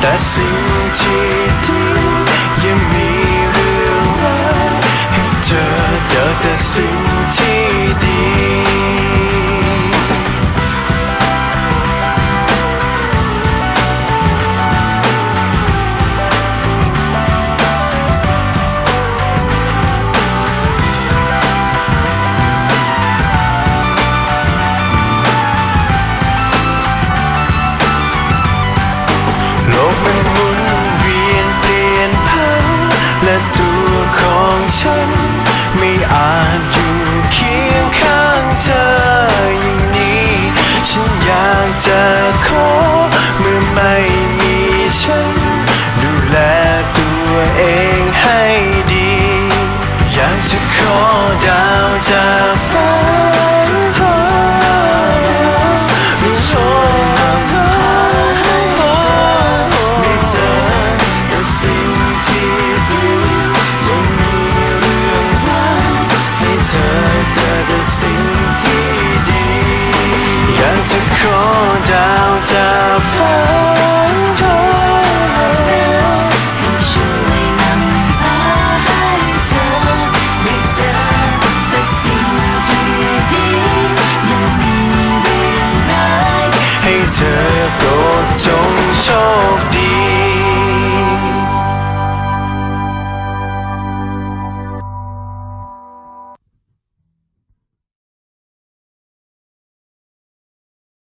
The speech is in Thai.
แต่สิ่งที่ดียังมีเรื่องรายให้เธอเจอแต่สิ่ง 我到家。